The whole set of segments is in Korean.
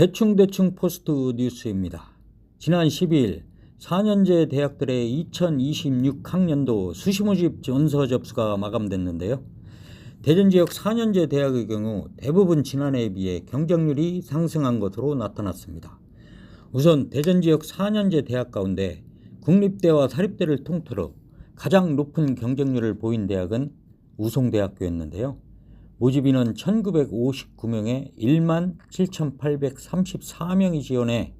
대충대충 포스트 뉴스입니다. 지난 12일 4년제 대학들의 2026 학년도 수시모집 전서 접수가 마감됐는데요. 대전 지역 4년제 대학의 경우 대부분 지난해에 비해 경쟁률이 상승한 것으로 나타났습니다. 우선 대전 지역 4년제 대학 가운데 국립대와 사립대를 통틀어 가장 높은 경쟁률을 보인 대학은 우송대학교였는데요. 모집 인원 1959명에 1만 7,834명이 지원해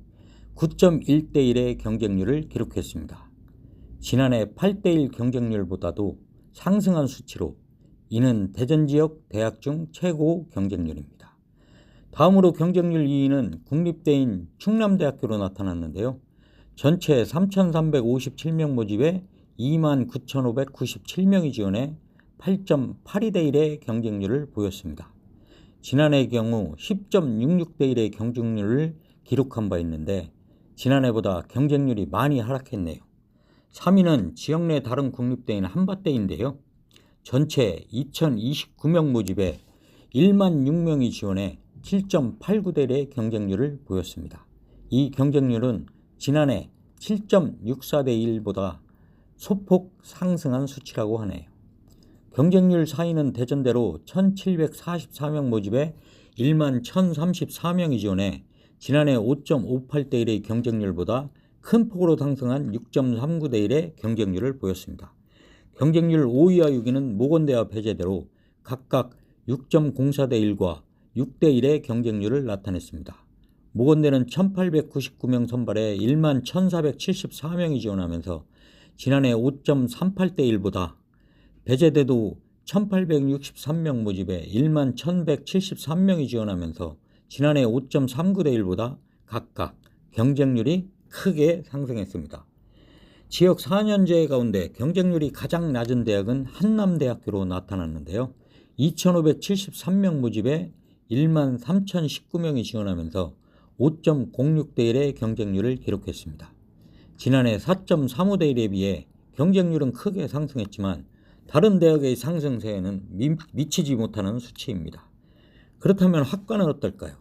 9.1대 1의 경쟁률을 기록했습니다. 지난해 8대 1 경쟁률보다도 상승한 수치로 이는 대전 지역 대학 중 최고 경쟁률입니다. 다음으로 경쟁률 2위는 국립대인 충남대학교로 나타났는데요. 전체 3,357명 모집에 29,597명이 지원해 8.82대 1의 경쟁률을 보였습니다. 지난해의 경우 10.66대 1의 경쟁률을 기록한 바 있는데 지난해보다 경쟁률이 많이 하락했네요. 3위는 지역 내 다른 국립대인 한밭대인데요. 전체 2,029명 모집에 1만 6명이 지원해 7.89대 1의 경쟁률을 보였습니다. 이 경쟁률은 지난해 7.64대 1보다 소폭 상승한 수치라고 하네요. 경쟁률 4위는 대전대로 1744명 모집에 1만 1034명이 지원해 지난해 5.58대 1의 경쟁률보다 큰 폭으로 상승한 6.39대 1의 경쟁률을 보였습니다. 경쟁률 5위와 6위는 모건대와 배제대로 각각 6.04대 1과 6대 1의 경쟁률을 나타냈습니다. 모건대는 1899명 선발에 1만 1474명이 지원하면서 지난해 5.38대 1보다 배제대도 1863명 모집에 1만 1173명이 지원하면서 지난해 5.39대 1보다 각각 경쟁률이 크게 상승했습니다. 지역 4년제 가운데 경쟁률이 가장 낮은 대학은 한남대학교로 나타났는데요. 2573명 모집에 1만 3019명이 지원하면서 5.06대 1의 경쟁률을 기록했습니다. 지난해 4.35대 1에 비해 경쟁률은 크게 상승했지만 다른 대학의 상승세에는 미, 미치지 못하는 수치입니다. 그렇다면 학과는 어떨까요?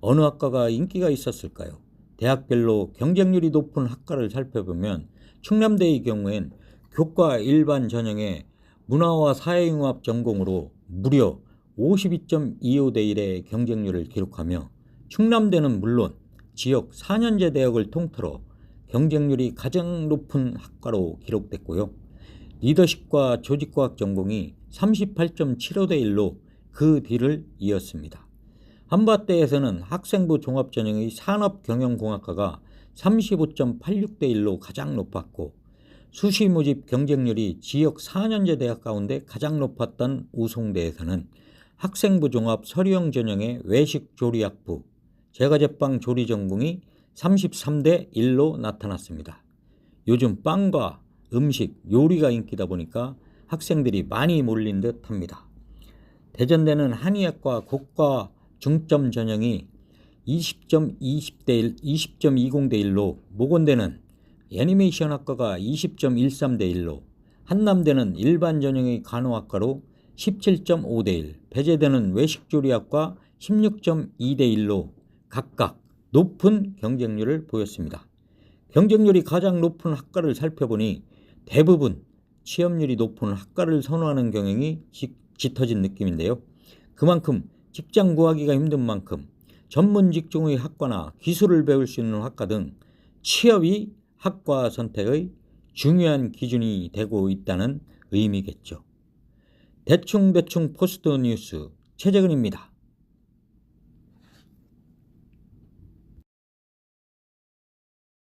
어느 학과가 인기가 있었을까요? 대학별로 경쟁률이 높은 학과를 살펴보면 충남대의 경우엔 교과 일반 전형에 문화와 사회융합 전공으로 무려 52.25대 1의 경쟁률을 기록하며 충남대는 물론 지역 4년제 대학을 통틀어 경쟁률이 가장 높은 학과로 기록됐고요. 리더십과 조직과학 전공이 38.75대 1로 그 뒤를 이었습니다. 한밭대에서는 학생부 종합전형의 산업경영공학과가 35.86대 1로 가장 높았고 수시 모집 경쟁률이 지역 4년제 대학 가운데 가장 높았던 우송대에서는 학생부 종합 서류형 전형의 외식 조리학부, 제과제빵 조리 전공이 33대 1로 나타났습니다. 요즘 빵과 음식, 요리가 인기다 보니까 학생들이 많이 몰린 듯 합니다. 대전대는 한의학과 고과 중점 전형이 20.20대 1, 20.20대 1로 모건대는 애니메이션 학과가 20.13대 1로 한남대는 일반 전형의 간호학과로 17.5대 1, 배제대는 외식조리학과 16.2대 1로 각각 높은 경쟁률을 보였습니다. 경쟁률이 가장 높은 학과를 살펴보니 대부분 취업률이 높은 학과를 선호하는 경향이 짙어진 느낌인데요. 그만큼 직장 구하기가 힘든 만큼 전문 직종의 학과나 기술을 배울 수 있는 학과 등 취업이 학과 선택의 중요한 기준이 되고 있다는 의미겠죠. 대충대충 포스트 뉴스 최재근입니다.